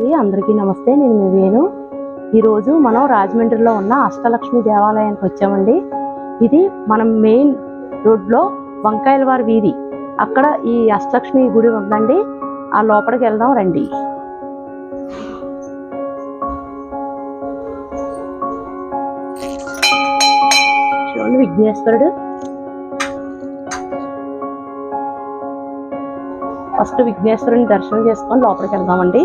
అండి అందరికీ నమస్తే. నేను మీ వేణు. ఈరోజు మనం రాజమండ్రిలో ఉన్న అష్టలక్ష్మి దేవాలయానికి వచ్చామండి. ఇది మనం మెయిన్ రోడ్లో వంకాయల వారి వీధి. అక్కడ ఈ అష్టలక్ష్మి గుడి ఉందండి. ఆ లోపలికి వెళ్దాం రండి. చూడండి విఘ్నేశ్వరుడు. ఫస్ట్ విఘ్నేశ్వరుని దర్శనం చేసుకొని లోపలికి వెళ్దామండి.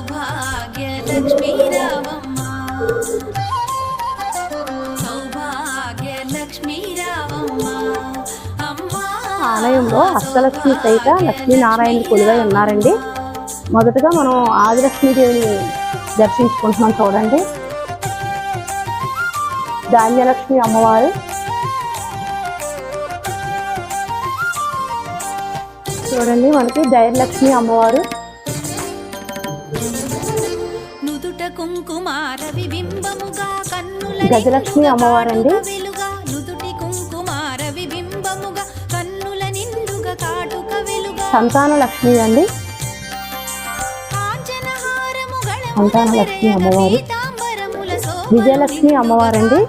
ఆలయంలో అష్టలక్ష్మి సహిత లక్ష్మీనారాయణ కొలువై ఉన్నారండి. మొదటగా మనం ఆదిలక్ష్మీదేవిని దర్శించుకుంటున్నాం చూడండి. ధాన్యలక్ష్మి అమ్మవారు. చూడండి మనకి ధైర్యలక్ష్మి అమ్మవారు. గజలక్ష్మి అమ్మవారండి. సంతాన లక్ష్మి అండి. సంతాన లక్ష్మి అమ్మవారు. విజయలక్ష్మి అమ్మవారు అండి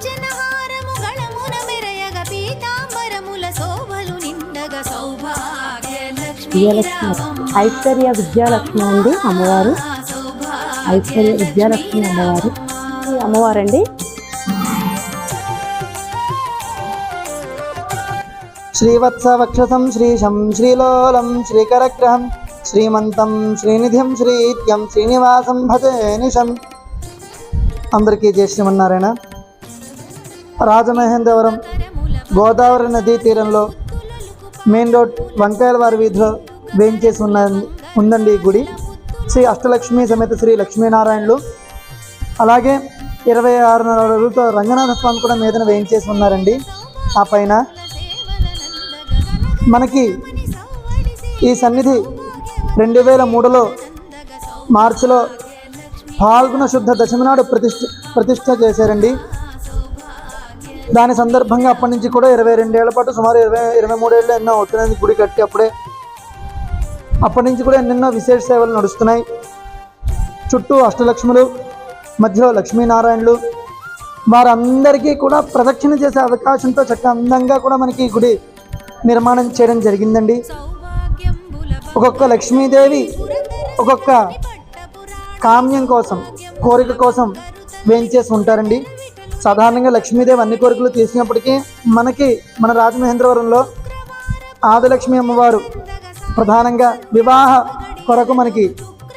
విజయలక్ష్మి. ఐశ్వర్య విద్యాలక్ష్మి అండి అమ్మవారు. ఐశ్వర్య విద్యాలక్ష్మి అమ్మవారు. ఈ అమ్మవారండి. శ్రీవత్సవక్షసం శ్రీశం శ్రీలోలం శ్రీకరగ్రహం శ్రీమంతం శ్రీనిధిం శ్రీత్యం శ్రీనివాసం భజే నిశం అందరికీ జయ శ్రీమన్నారాయణ. రాజమహేంద్రవరం గోదావరి నదీ తీరంలో మెయిన్ రోడ్ వంకాయల వారి వీధిలో వేయించేసి ఉన్న ఉందండి ఈ గుడి. శ్రీ అష్టలక్ష్మి సమేత శ్రీ లక్ష్మీనారాయణులు. అలాగే ఇరవై ఆరున్నర రోజులతో రంగనాథ స్వామి కూడా మీదన వేయించేసి ఉన్నారండి. ఆ పైన మనకి ఈ సన్నిధి రెండు వేల మూడులో మార్చిలో పాల్గొన శుద్ధ దశమి నాడు ప్రతిష్ఠ ప్రతిష్ట చేశారండి. దాని సందర్భంగా అప్పటి నుంచి కూడా ఇరవై రెండేళ్ళ పాటు సుమారు ఇరవై ఇరవై మూడేళ్ళు ఎన్నో అవుతున్నాయి గుడి కట్టి అప్పుడే. అప్పటి నుంచి కూడా ఎన్నెన్నో విశేష సేవలు నడుస్తున్నాయి. చుట్టూ అష్టలక్ష్ములు మధ్యలో లక్ష్మీనారాయణులు. వారందరికీ కూడా ప్రదక్షిణ చేసే అవకాశంతో చక్క అందంగా కూడా మనకి ఈ గుడి నిర్మాణం చేయడం జరిగిందండి. ఒక్కొక్క లక్ష్మీదేవి ఒక్కొక్క కామ్యం కోసం కోరిక కోసం వేయించేసి ఉంటారండి. సాధారణంగా లక్ష్మీదేవి అన్ని కోరికలు తీసినప్పటికీ మనకి మన రాజమహేంద్రవరంలో ఆదిలక్ష్మి అమ్మవారు ప్రధానంగా వివాహ కొరకు మనకి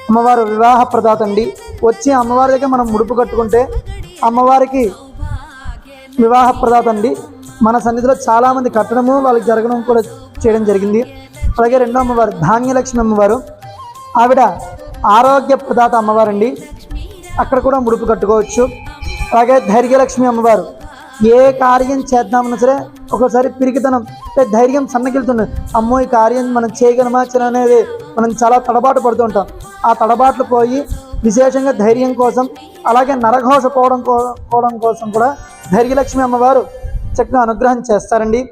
అమ్మవారు వివాహ ప్రదాత అండి వచ్చి అమ్మవారి దగ్గర మనం ముడుపు కట్టుకుంటే అమ్మవారికి వివాహ ప్రదాత అండి మన సన్నిధిలో చాలామంది కట్టడము వాళ్ళకి జరగడం కూడా చేయడం జరిగింది. అలాగే రెండో అమ్మవారు ధాన్యలక్ష్మి అమ్మవారు ఆవిడ ఆరోగ్య ప్రదాత అమ్మవారండి. అక్కడ కూడా ముడుపు కట్టుకోవచ్చు. అలాగే ధైర్యలక్ష్మి అమ్మవారు ఏ కార్యం చేద్దామన్నా సరే ఒక్కోసారి పిరికితనం అంటే ధైర్యం సన్నగిలుతుంది. అమ్మో ఈ కార్యం మనం చేయగలమా అనేది మనం చాలా తడబాటు పడుతూ ఉంటాం. ఆ తడబాట్లు పోయి విశేషంగా ధైర్యం కోసం అలాగే నరఘోష పోవడం కో- పోవడం కోసం కూడా ధైర్యలక్ష్మి అమ్మవారు చక్కగా అనుగ్రహం చేస్తారండి.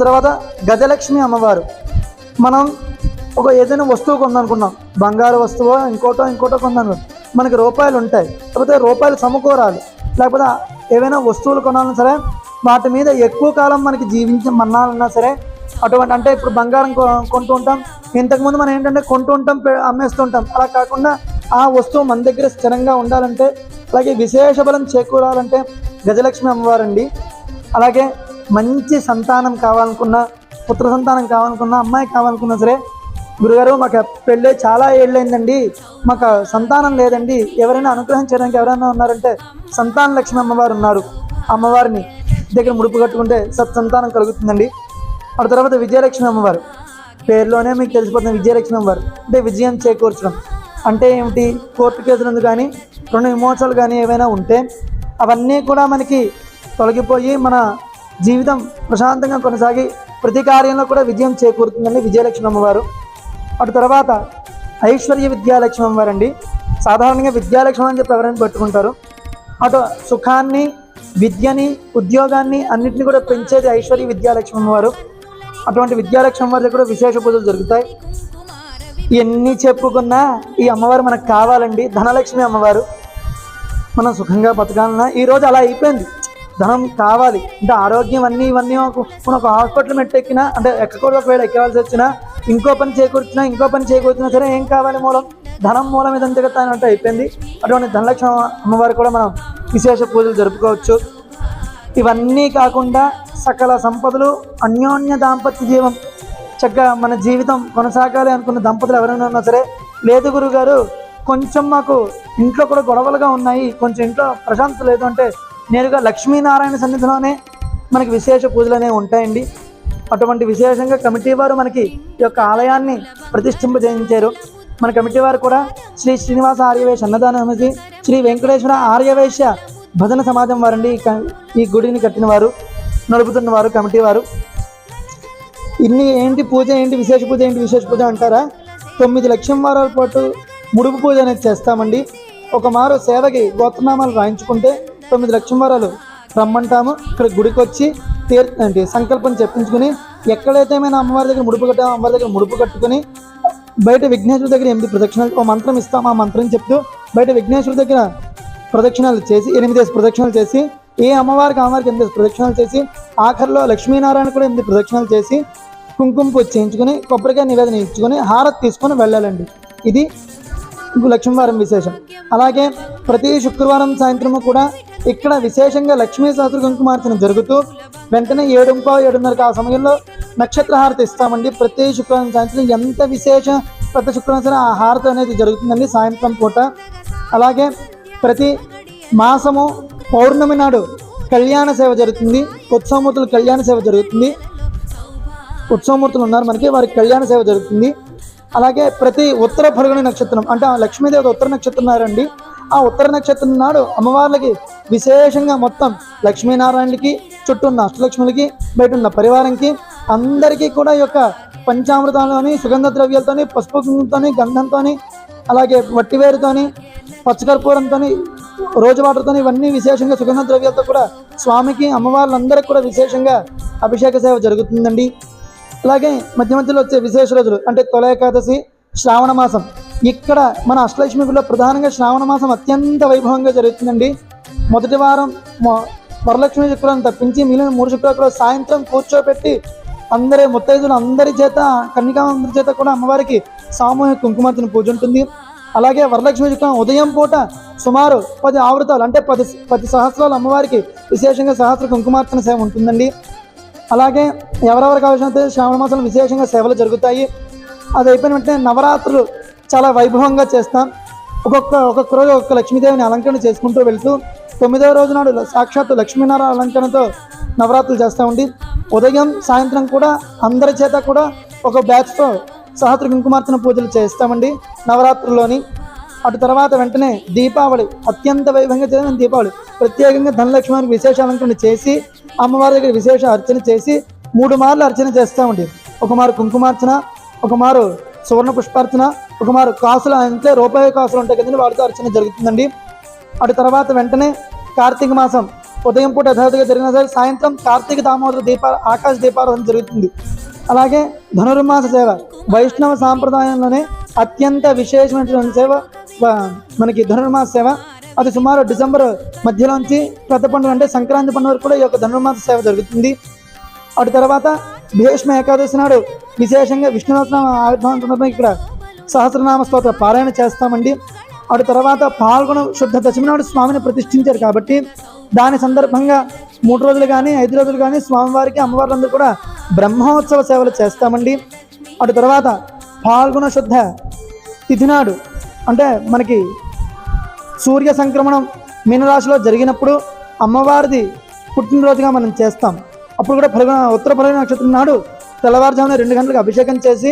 తర్వాత గజలక్ష్మి అమ్మవారు. మనం ఒక ఏదైనా వస్తువు కొందనుకున్నాం. బంగారు వస్తువో ఇంకోటో ఇంకోటో కొందాను మనకి రూపాయలు ఉంటాయి. లేకపోతే రూపాయలు సమకూరాలి. లేకపోతే ఏవైనా వస్తువులు కొనాలన్నా సరే వాటి మీద ఎక్కువ కాలం మనకి జీవించి మన్నాలన్నా సరే అటువంటి అంటే ఇప్పుడు బంగారం కొ- కొంటూ ఉంటాం. ఇంతకుముందు మనం ఏంటంటే కొంటూ ఉంటాం అమ్మేస్తుంటాం అలా కాకుండా ఆ వస్తువు మన దగ్గర స్థిరంగా ఉండాలంటే అలాగే విశేష బలం చేకూరాలంటే గజలక్ష్మి అమ్మవారండి. అలాగే మంచి సంతానం కావాలనుకున్నా పుత్ర సంతానం కావాలనుకున్నా అమ్మాయి కావాలనుకున్నా సరే గురుగారు మాకు పెళ్ళి చాలా ఏళ్ళైందండి. మాకు సంతానం లేదండి. ఎవరైనా అనుగ్రహం చేయడానికి ఎవరైనా ఉన్నారంటే సంతాన లక్ష్మి అమ్మవారు ఉన్నారు. అమ్మవారిని దగ్గర ముడుపు కట్టుకుంటే సత్సంతానం కలుగుతుందండి. ఆ తర్వాత విజయలక్ష్మి అమ్మవారు. పేరులోనే మీకు తెలిసిపోతుంది విజయలక్ష్మి అమ్మవారు. అంటే విజయం చేకూర్చడం. అంటే ఏమిటి? కోర్టు కేసులందు కానీ రెండు విమోచనలు కానీ ఏవైనా ఉంటే అవన్నీ కూడా మనకి తొలగిపోయి మన జీవితం ప్రశాంతంగా కొనసాగి ప్రతి కార్యంలో కూడా విజయం చేకూరుతుందండి విజయలక్ష్మి అమ్మవారు. అటు తర్వాత ఐశ్వర్య విద్యాలక్ష్మి అమ్మవారు అండి సాధారణంగా విద్యాలక్ష్మి అని చెప్పి ఎవరైనా పెట్టుకుంటారు. అటు సుఖాన్ని విద్యని ఉద్యోగాన్ని అన్నింటినీ కూడా పెంచేది ఐశ్వర్య విద్యాలక్ష్మి అమ్మవారు. అటువంటి విద్యాలక్ష్మి అమ్మవారి కూడా విశేష పూజలు జరుగుతాయి. ఎన్ని చెప్పుకున్నా ఈ అమ్మవారు మనకు కావాలండి. ధనలక్ష్మి అమ్మవారు. మనం సుఖంగా బతకాలన్నా ఈ రోజు అలా అయిపోయింది. ధనం కావాలి. అంటే ఆరోగ్యం అన్నీ ఇవన్నీ మాకు మనం ఒక హాస్పిటల్ మెట్టెక్కినా అంటే ఎక్కకూడదు ఒకవేళ ఎక్కవలసి వచ్చినా ఇంకో పని చేకూర్చినా ఇంకో పని చేకూర్చినా సరే ఏం కావాలి మూలం? ధనం మూలం ఇదంతా కదా అన్నట్టు అయిపోయింది. అటువంటి ధనలక్ష్మి అమ్మవారు కూడా మనం విశేష పూజలు జరుపుకోవచ్చు. ఇవన్నీ కాకుండా సకల సంపదలు అన్యోన్య దాంపత్య జీవం చక్కగా మన జీవితం కొనసాగాలి అనుకున్న దంపతులు ఎవరైనా ఉన్నా సరే లేదు గురుగారు కొంచెం మాకు ఇంట్లో కూడా గొడవలుగా ఉన్నాయి కొంచెం ఇంట్లో ప్రశాంతత లేదు అంటే నేరుగా లక్ష్మీనారాయణ సన్నిధిలోనే మనకి విశేష పూజలు అనేవి ఉంటాయండి. అటువంటి విశేషంగా కమిటీ వారు మనకి ఈ యొక్క ఆలయాన్ని ప్రతిష్ఠింపజేయించారు మన కమిటీ వారు కూడా శ్రీ శ్రీనివాస ఆర్యవేశ అన్నదాన సమితి శ్రీ వెంకటేశ్వర ఆర్యవేశ భజన సమాజం వారండి. ఈ క- ఈ గుడిని కట్టిన వారు నడుపుతున్న వారు కమిటీ వారు. ఇన్ని ఏంటి పూజ ఏంటి విశేష పూజ ఏంటి విశేష పూజ అంటారా? తొమ్మిది లక్షం వారాల పాటు ముడుపు పూజ అనేది చేస్తామండి. ఒక మారు సేవకి గోత్రనామాలు రాయించుకుంటే తొమ్మిది లక్షం వారాలు రమ్మంటాము. ఇక్కడ గుడికి వచ్చి తీర్ అంటే సంకల్పం చెప్పించుకుని ఎక్కడైతే మేము అమ్మవారి దగ్గర ముడుపు కట్టామో అమ్మవారి దగ్గర ముడుపు కట్టుకుని బయట విఘ్నేశ్వర దగ్గర ఎనిమిది ప్రదక్షిణాలు ఓ మంత్రం ఇస్తాం ఆ మంత్రం చెప్తూ బయట విఘ్నేశ్వర దగ్గర ప్రదక్షిణాలు చేసి ఎనిమిది ప్రదక్షిణాలు చేసి ఏ అమ్మవారికి అమ్మవారికి ఎనిమిది ప్రదక్షిణాలు చేసి ఆఖరిలో లక్ష్మీనారాయణ కూడా ఎనిమిది ప్రదక్షిణాలు చేసి కుంకుమ పూజ చేయించుకుని కొబ్బరికాయ నివేదన ఇచ్చుకొని హారతి తీసుకొని వెళ్ళాలండి. ఇది లక్ష్మీవారం విశేషం. అలాగే ప్రతి శుక్రవారం సాయంత్రము కూడా ఇక్కడ విశేషంగా లక్ష్మీ సహస్ర కుంకుమార్చన జరుగుతూ వెంటనే ఏడుంపో ఏడున్నరకు ఆ సమయంలో నక్షత్ర హారతి ఇస్తామండి. ప్రతి శుక్రవారం సాయంత్రం ఎంత విశేష ప్రతి శుక్రవారం సరే ఆ హారతి అనేది జరుగుతుందండి సాయంత్రం పూట. అలాగే ప్రతి మాసము పౌర్ణమి నాడు కళ్యాణ సేవ జరుగుతుంది. ఉత్సవమూర్తులు కళ్యాణ సేవ జరుగుతుంది. ఉత్సవమూర్తులు ఉన్నారు మనకి వారికి కళ్యాణ సేవ జరుగుతుంది. అలాగే ప్రతి ఉత్తర ఫల్గుని నక్షత్రం అంటే ఆ లక్ష్మీదేవి ఉత్తర నక్షత్రం ఉన్నారండి ఆ ఉత్తర నక్షత్రం నాడు అమ్మవార్లకి విశేషంగా మొత్తం లక్ష్మీనారాయణకి చుట్టూ ఉన్న అష్టలక్ష్ములకి బయట ఉన్న పరివారంకి అందరికీ కూడా ఈ యొక్క పంచామృతాలని సుగంధ ద్రవ్యాలతోని పసుపు కుంకుమతోని గంధంతోని అలాగే వట్టివేరుతోని పచ్చకర్పూరంతో రోజు వాటర్తోని ఇవన్నీ విశేషంగా సుగంధ ద్రవ్యాలతో కూడా స్వామికి అమ్మవార్లందరికీ కూడా విశేషంగా అభిషేక సేవ జరుగుతుందండి. అలాగే మధ్య మధ్యలో వచ్చే విశేష రోజులు అంటే తొల ఏకాదశి శ్రావణ మాసం. ఇక్కడ మన అష్టలక్ష్మి గుడిలో ప్రధానంగా శ్రావణ మాసం అత్యంత వైభవంగా జరుగుతుందండి. మొదటి వారం వరలక్ష్మి శుక్రవారం తప్పించి మిగిలిన మూడు శుక్రవారం సాయంత్రం కూర్చోబెట్టి అందరి ముత్తైదులు అందరి చేత కన్నికామందరి చేత కూడా అమ్మవారికి సామూహిక కుంకుమార్చన పూజ ఉంటుంది. అలాగే వరలక్ష్మి శుక్రం ఉదయం పూట సుమారు పది ఆవృతాలు అంటే పది పది సహస్రాలు అమ్మవారికి విశేషంగా సహస్ర కుంకుమార్చన సేవ ఉంటుందండి. అలాగే ఎవరెవరు కావాల్సిన శ్రావణ మాసంలో విశేషంగా సేవలు జరుగుతాయి. అది అయిపోయిన వెంటనే నవరాత్రులు చాలా వైభవంగా చేస్తాం. ఒక్కొక్క ఒక్కొక్క రోజు ఒక్కొక్క లక్ష్మీదేవిని అలంకరణ చేసుకుంటూ వెళ్తూ తొమ్మిదవ రోజు నాడు సాక్షాత్తు లక్ష్మీనారాయణ అలంకరణతో నవరాత్రులు చేస్తామండి ఉదయం సాయంత్రం కూడా అందరి చేత కూడా ఒక బ్యాచ్తో సహస్ర కుంకుమార్చన పూజలు చేస్తామండి నవరాత్రుల్లోని. అటు తర్వాత వెంటనే దీపావళి అత్యంత వైభవంగా చేయడం దీపావళి. ప్రత్యేకంగా ధనలక్ష్మానికి విశేష అలంకరణ చేసి అమ్మవారి దగ్గర విశేష అర్చన చేసి మూడు మార్లు అర్చన చేస్తామండి ఒకమారు కుంకుమార్చన ఒకమారు సువర్ణ పుష్పార్చన ఒకమారు కాసులు అంటే రూపాయి కాసులు ఉంటాయి కదండి వాటితో అర్చన జరుగుతుందండి. అటు తర్వాత వెంటనే కార్తీక మాసం ఉదయం పూట యథావిధిగా జరిగిన సరే సాయంత్రం కార్తీక దామోదర దీప ఆకాశ దీపారాధన జరుగుతుంది. అలాగే ధనుర్మాస సేవ వైష్ణవ సాంప్రదాయంలోనే అత్యంత విశేషమైనటువంటి సేవ మనకి ధనుర్మాస సేవ. అది సుమారు డిసెంబర్ మధ్యలోంచి పెద్ద పండుగ అంటే సంక్రాంతి పండుగ వరకు కూడా ఈ యొక్క ధనుర్మాస సేవ జరుగుతుంది. అటు తర్వాత భీష్మ ఏకాదశి నాడు విశేషంగా విష్ణునాథం ఆవిర్భావం సందర్భంగా ఇక్కడ సహస్రనామ స్తోత్ర పారాయణ చేస్తామండి. అటు తర్వాత పాల్గొన శుద్ధ దశమి నాడు స్వామిని ప్రతిష్ఠించారు కాబట్టి దాని సందర్భంగా మూడు రోజులు కానీ ఐదు రోజులు కానీ స్వామివారికి అమ్మవార్లందరూ కూడా బ్రహ్మోత్సవ సేవలు చేస్తామండి. అటు తర్వాత పాల్గొన శుద్ధ తిథి నాడు అంటే మనకి సూర్య సంక్రమణం మీనరాశిలో జరిగినప్పుడు అమ్మవారిది పుట్టినరోజుగా మనం చేస్తాం. అప్పుడు కూడా ఫలగణ ఉత్తర ఫలగణ నక్షత్రం నాడు తెల్లవారుజామున రెండు గంటలకు అభిషేకం చేసి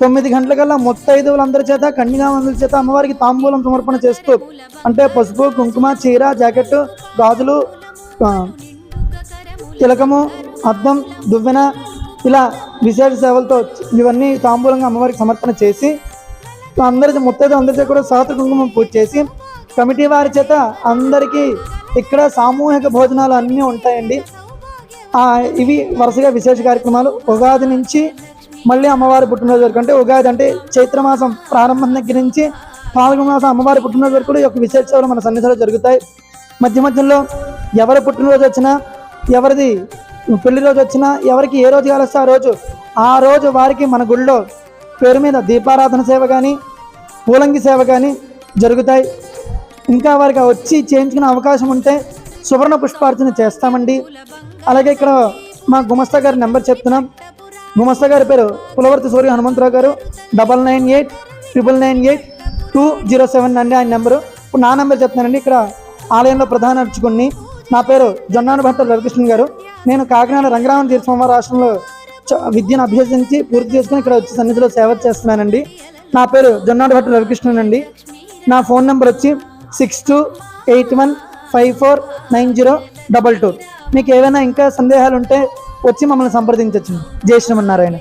తొమ్మిది గంటలకల్లా మొత్తైదువులందరి చేత కన్యగామందుల చేత అమ్మవారికి తాంబూలం సమర్పణ చేస్తూ అంటే పసుపు కుంకుమ చీర జాకెట్ గాజులు తిలకము అద్దం దువ్వెన ఇలా విశేష సేవలతో ఇవన్నీ తాంబూలంగా అమ్మవారికి సమర్పణ చేసి అందరి ముత్తైదు అందరి చేత కూడా సహత కుంకుమం పూజ చేసి కమిటీ వారి చేత అందరికీ ఇక్కడ సామూహిక భోజనాలు అన్నీ ఉంటాయండి. ఇవి వరుసగా విశేష కార్యక్రమాలు. ఉగాది నుంచి మళ్ళీ అమ్మవారి పుట్టినరోజు వరకు. అంటే ఉగాది అంటే చైత్రమాసం ప్రారంభం దగ్గర నుంచి పాల్గొన మాసం అమ్మవారి పుట్టినరోజు వరకు కూడా ఈ యొక్క విశేషాలు మన సన్నిధిలో జరుగుతాయి. మధ్య మధ్యలో ఎవరి పుట్టినరోజు వచ్చినా ఎవరిది పెళ్ళి రోజు వచ్చినా ఎవరికి ఏ రోజు కలిస్తే ఆ రోజు ఆ రోజు వారికి మన గుళ్ళో పేరు మీద దీపారాధన సేవ కానీ పూలంగి సేవ కానీ జరుగుతాయి. ఇంకా వారికి వచ్చి చేయించుకునే అవకాశం ఉంటే సువర్ణ పుష్పార్చన చేస్తామండి. అలాగే ఇక్కడ మా గుమస్తా గారి నెంబర్ చెప్తున్నాం. గుమస్తా గారి పేరు పులవర్తి సూర్య హనుమంతరావు గారు. Double nine eight triple nine eight two zero seven అండి ఆయన నెంబరు. ఇప్పుడు నా నెంబర్ చెప్తున్నానండి. ఇక్కడ ఆలయంలో ప్రధాన అర్చకుడిని నా పేరు జొన్నాను భట్ట రవికృష్ణ గారు. నేను కాకినాడ రంగరామన్ తీర్థస్వామి రాష్ట్రంలో చ- విద్యను అభ్యసించి పూర్తి చేసుకుని ఇక్కడ వచ్చి సన్నిధిలో సేవ చేస్తున్నానండి. నా పేరు జొన్నాడు భట్ట రవికృష్ణన్ అండి నా ఫోన్ నెంబర్ వచ్చి six two eight one five four nine zero double two. మీకు ఏవైనా ఇంకా సందేహాలు ఉంటే వచ్చి మమ్మల్ని సంప్రదించవచ్చు జై శ్రీమన్నారాయణ